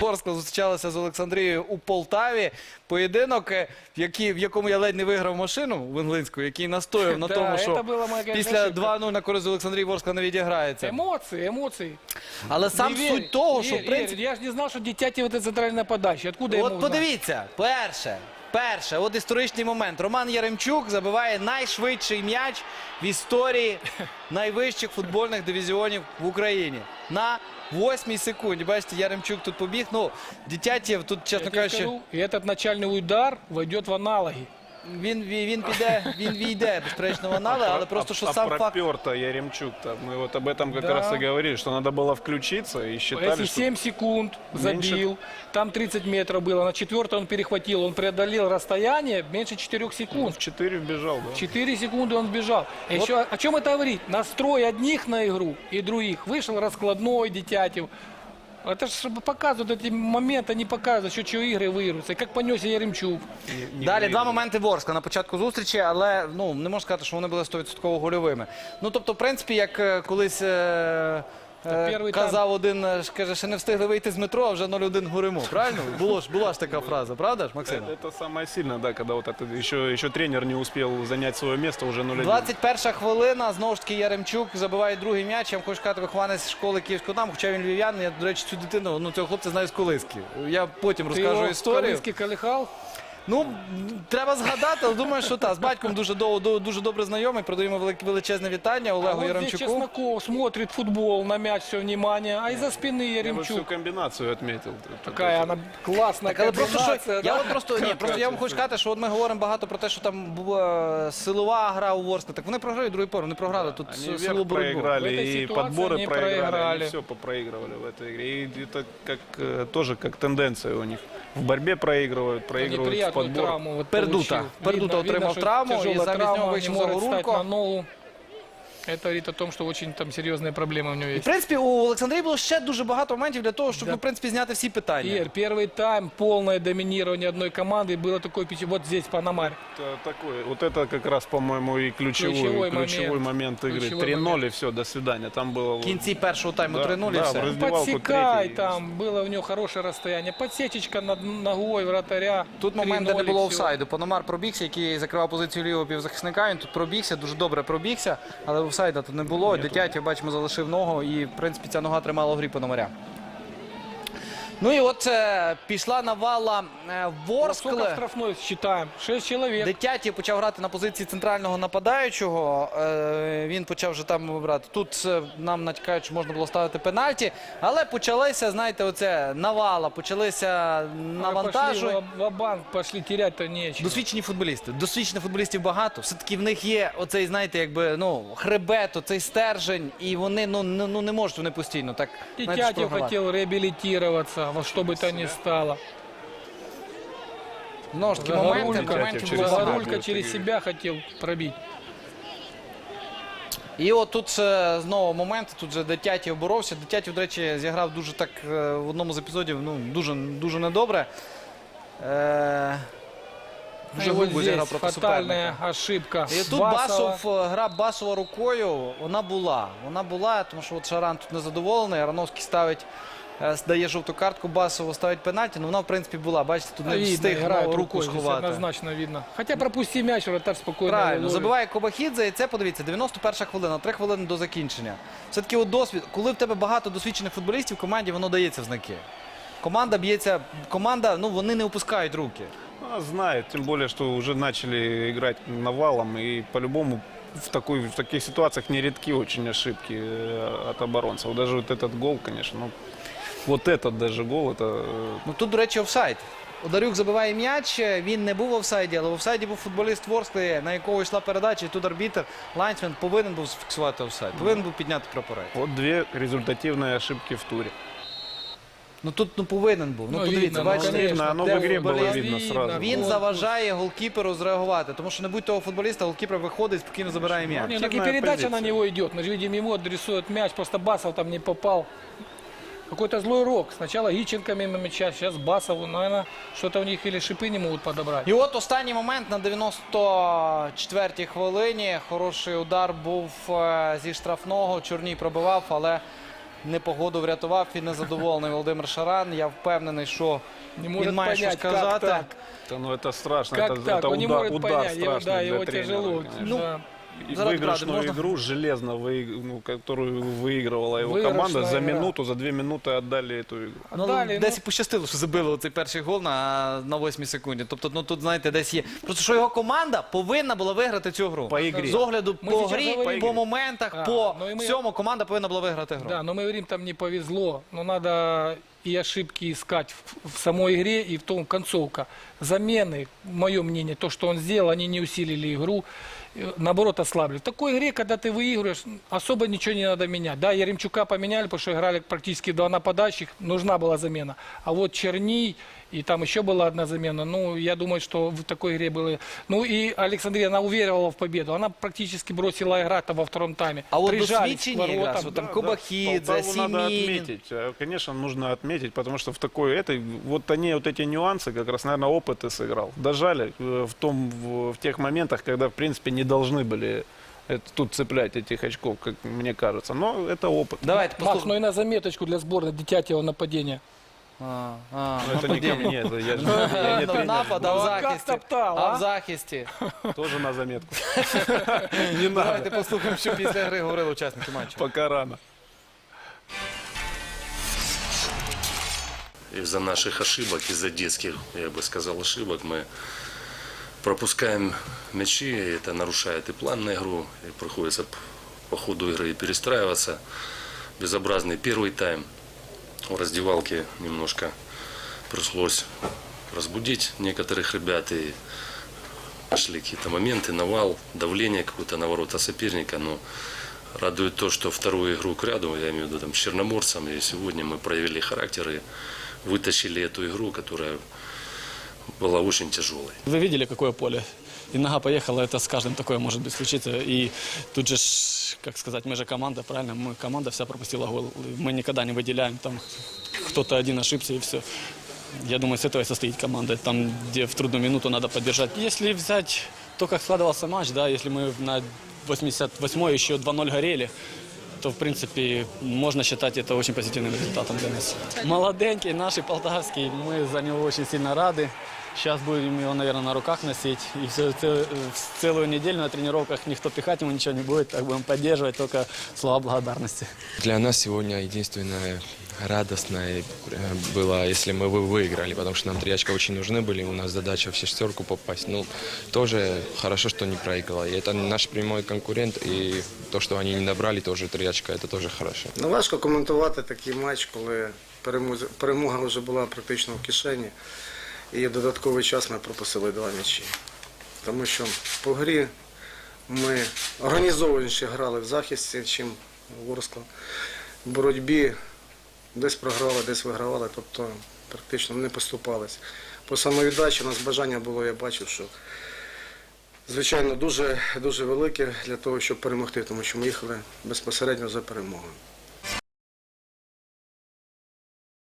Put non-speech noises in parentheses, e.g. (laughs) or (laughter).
Ворскла зустрічалася з Олександрією у Полтаві. Поєдинок, е, в, який, в якому я ледь не виграв машину Венглинську, який настояв на Да, (laughs) тому, це що була моя, конечно, після ошибка. 2-0 на користь Олександрії Ворскла не відіграється. Эмоции, эмоции. Але сам Не верь, суть того, що в Игорь, принципі. Игорь, я же не знал, что Дитяти вот это центральная подача. Откуда я От мог знать? подивіться, перше, перше, от історичний момент. Роман Яремчук забиває найшвидший м'яч в історії (laughs) найвищих футбольних дивізіонів в Україні. На восьмій секунді. Бачите, Яремчук тут побіг. Ну, Дитятєв тут, чесно кажучи, І этот начальний удар войдет в аналоги. він, він, він піде, він війде, безперечно, в анали, але просто що а сам факт. пропер-то Яремчук-то. Мы вот об этом как Да. раз и говорили, что надо было включиться и считали, Если что 7 секунд забил, там 30 метров было, на четвертый он перехватил, он преодолел расстояние меньше 4 секунд. в 4 вбежал, да. 4 секунды он бежал. Еще о чем это говорит? Настрой одних на игру и других. Вышел раскладной Дитятев. Это же чтобы показывают эти моменты, они показывают, что, что игры выиграются. И как понесся Яремчук. Не- не Далі два выиграли. моменти Ворскла на початку зустрічі, але ну не можна сказати, що вони були 100% гольовими. Ну тобто, в принципі, як е, колись е, е, перший казав один, е, ж, каже, ще не встигли вийти з метро, а вже 0-1 горимо. Правильно? Було ж була ж така фраза, правда ж, Максим? Это, это самое сильное, да, когда вот это еще, еще тренер не успел занять свое место, уже 0-1. 21 хвилина, знову ж таки Яремчук забиває другий м'яч. Я вам хочу сказати, вихованець школи Київського там, хоча він львів'янин, я, до речі, цю дитину, ну цього хлопця знаю з колиски. Я потім Ты розкажу его історію. Колыски колыхал? Ну, треба згадати, але думаю, що так. З батьком дуже, дов- дуже добре знайомий. Продаємо велик- величезне вітання А Олегу вот здесь Яремчуку. Чесноков смотрит футбол, на мяч все внимание, а из-за спины Я бы всю Яремчук. комбинацию отметил. Какая она классная Так, але просто що комбинация, я да? от просто ні, просто я вам хочу сказати, що от ми говоримо багато про те, що там була силова гра у Ворскли. Так вони програють другий пор, вони програли тут Они силу вверх боротьбу. проиграли, В этой и ситуации подборы они проиграли, проиграли. они все попроигрывали в этой игре. И это как, э, тоже как тенденция у них. В борьбе проигрывают, проигрывают в Неприятную подбор. травму вот Пердута. получил. Пердута Видно- отримав видно, травму, і замість нього на ногу. Это говорит о том, что очень там серьезные проблемы у него І, в есть. принципі, у Олександрії було ще дуже багато моментів для того, щоб Да. ну, в принципі зняти всі питання. Ир, первый тайм, полное доминирование одной команды. и Было такое пяти. Вот здесь Панамарь. Это такой, вот это как раз, по-моему, и ключевой, Ключевой ключевой, момент. момент. игры. Ключевой 3-0 момент. и все, до свидания. Там было... В кінці першого тайму Да, 3-0 і да, все. в раздевалку Подсекай третий. там. Было у него хорошее расстояние. Подсечечка над ногой вратаря. Тут момент, де не 3-0 було и всё. офсайду. Пономар пробігся, який закривав позицію лівого півзахисника. Він тут пробігся, дуже добре пробігся, але офсайда тут не було. Дитяті, бачимо, залишив ногу, і в принципі ця нога тримала в грі Пономаря. Ну і от е, пішла навала е, Сколько Ворскли. штрафной считаем? Шесть человек. Дитяті почав грати на позиції центрального нападаючого. Е, Він почав вже там вибрати. Тут е, нам натякають, що можна було ставити пенальті. Але почалися, знаєте, оце навала, почалися навантажу. Пошли в банк пошли терять-то нечего. Досвідчені футболісти. Досвідчених футболістів багато. Все-таки в них є оцей, знаєте, якби ну хребет, оцей стержень, і вони ну, не- ну не можуть вони постійно так. знаєте, Тетятев програвати. хотел реабилитироваться во что бы то ни стало. Моменти, Загорулька, моментів через. Загорулька через себя хотел пробить. І от тут е, знову момент, тут же Дитятів боровся. Дитятів, до речі, зіграв дуже так е, в одному з епізодів, ну, дуже, дуже недобре. Е, вот грубо здесь зіграв проти фатальная суперника. ошибка. І тут Басова. Басов, е, гра Басова рукою, вона була. Вона була, тому що от Шаран тут незадоволений, Арановський ставить, е, дає жовту картку, Басову ставить пенальті, ну вона в принципі була. Бачите, тут не Видно, встиг ну, руку здесь сховати. однозначно видно. Хотя пропусти мяч, вратарь спокойно Правильно, забиває Кобахідзе, і це подивіться, 91 хвилина, 3 хвилини до закінчення. Все-таки от досвід, коли в тебе багато досвідчених футболістів в команді, воно дається в знаки. Команда б'ється, команда, ну вони не опускають руки. А, знает, тем более, что уже начали играть навалом, и по-любому в, такой, в таких ситуациях нередки очень ошибки э, от оборонцев. Даже вот этот гол, конечно, ну, вот этот даже гол, это э, Ну тут, до речі, офсайд. Одарюк забиває м'яч, він не був в офсайді, але в офсайді був футболіст Ворскли, на якого йшла передача, і тут арбітр Лайнсмен повинен був зафіксувати офсайд, повинен був підняти прапорець. вот две результативные ошибки в туре. Ну тут ну повинен був. Ну, Ну, подивіться, видно, ну, бачите, конечно, оно в де игре было футболіст? видно сразу. Він Гол. заважає голкіперу зреагувати, тому що не будь того футболіста, голкіпер виходить, спокійно забирає м'яч. Не, так и Активная передача на позиция. него идет. Мы же видим, ему адресует мяч, просто Басов там не попал. Какой-то злой рок. Сначала Иченко мимо мяча, сейчас Басову. Наверное, что-то у них или шипы не могут подобрать. І от останній момент на 94-й хвилині. Хороший удар був е, зі штрафного. Чорній пробивав, але непогоду врятував і незадоволений Володимир Шаран. Я впевнений, що Не він может має що понять, как сказати. так. Да, ну это страшно, Как это, так? это Он не удар, может удар понять, его, страшный да, для его тренера, тяжело. конечно. Ну, да. И Заради правды, выигрышную можно- игру железно, вы, ну, которую выигрывала его Выигрышная команда, за игра. минуту, за две минуты отдали эту игру. Ну, Отдали, десь ну. і пощастило, що забили цей перший гол на, на 8 секунді. Тобто, ну тут, знаєте, десь є. Просто що його команда повинна була виграти цю гру. По ігрі. З огляду Ми по зараз грі, говоримо. по моментах, А, по ну і ми- всьому команда повинна була виграти гру. Да, но мы говорим, там не повезло. Но надо и ошибки искать в, в самой игре и в том концовка. Замены, мое мнение, то, что он сделал, они не усилили игру, э, наоборот ослабили. В такой игре, когда ты выигрываешь, особо ничего не надо менять. Да, Яремчука поменяли, потому что играли практически два нападающих, нужна была замена. А вот Черний, и там еще была одна замена, ну, я думаю, что в такой игре было... Ну, и Александрия, она уверовала в победу. Она практически бросила игра-то во втором тайме. А от Прижались к досвідчені воротам. якраз, от там Кобахідзе, Полтаву надо Сімінін. отметить. Э, Конечно, нужно отметить, потому что в такой этой, вот они, вот эти нюансы, как раз, наверное, опыт и сыграл. Дожали э, в, том, в, в тех моментах, когда, в принципе, не должны были это- тут цеплять этих очков, как мне кажется. Но это опыт. Давайте Макс, ну послухаємо. и на заметочку для сборной Дитятьева нападения. А, а, Но это не ко мне, это я, же- (laughs) я не Ну, тренер. напад, а в Ну, а как захисті. топтав, А а? в захисті. Тоже на заметку. (laughs) Давайте послухаємо, що після гри говорили учасники матчу. Пока рано. Из-за наших ошибок, из-за детских, я бы сказал, ошибок мы пропускаем мячи, и это нарушает и план на игру, и приходится по ходу игры перестраиваться. Безобразный первый тайм. В раздевалке немножко пришлось разбудить некоторых ребят, и пошли какие-то моменты, навал, давление какое-то на ворота соперника, но радует то, что вторую игру к ряду, я имею в виду там, с Черноморцем, и сегодня мы проявили характер и вытащили эту игру, которая была очень тяжелой. Вы видели, какое поле? И нога поехала, это с каждым такое может быть случиться. И тут же, ж, как сказать, мы же команда, правильно? Мы команда вся пропустила гол. Мы никогда не выделяем, там кто-то один ошибся и все. Я думаю, с этого и состоит команда, там, где в трудную минуту надо поддержать. Если взять то, как складывался матч, да, если мы на 88-й еще 2-0 горели, то, в принципе, можно считать это очень позитивным результатом для нас. Молоденький, наш и полтавский, мы за него очень сильно рады. Сейчас будем его, наверное, на руках носить. И всю цел- целую неделю на тренировках никто пихать ему ничего не будет, так будем поддерживать, только слова благодарности. Для нас сегодня единственное радостное э, было, если мы вы выиграли, потому что нам три очка очень нужны были, у нас задача в шестерку попасть. Ну, тоже хорошо, что не проиграла. И это наш прямой конкурент, и то, что они не набрали тоже три очка, это тоже хорошо. Ну, важко коментувати такий матч, коли перемоза- перемога вже була практично в кишені. І в додатковий час ми пропустили два м'ячі. Тому що по грі ми організованіше грали в захисті, чим Ворскла. В боротьбі десь програли, десь вигравали, тобто практично не поступались. По самовіддачі у нас бажання було, я бачив, що звичайно дуже, дуже велике для того, щоб перемогти, тому що ми їхали безпосередньо за перемогою.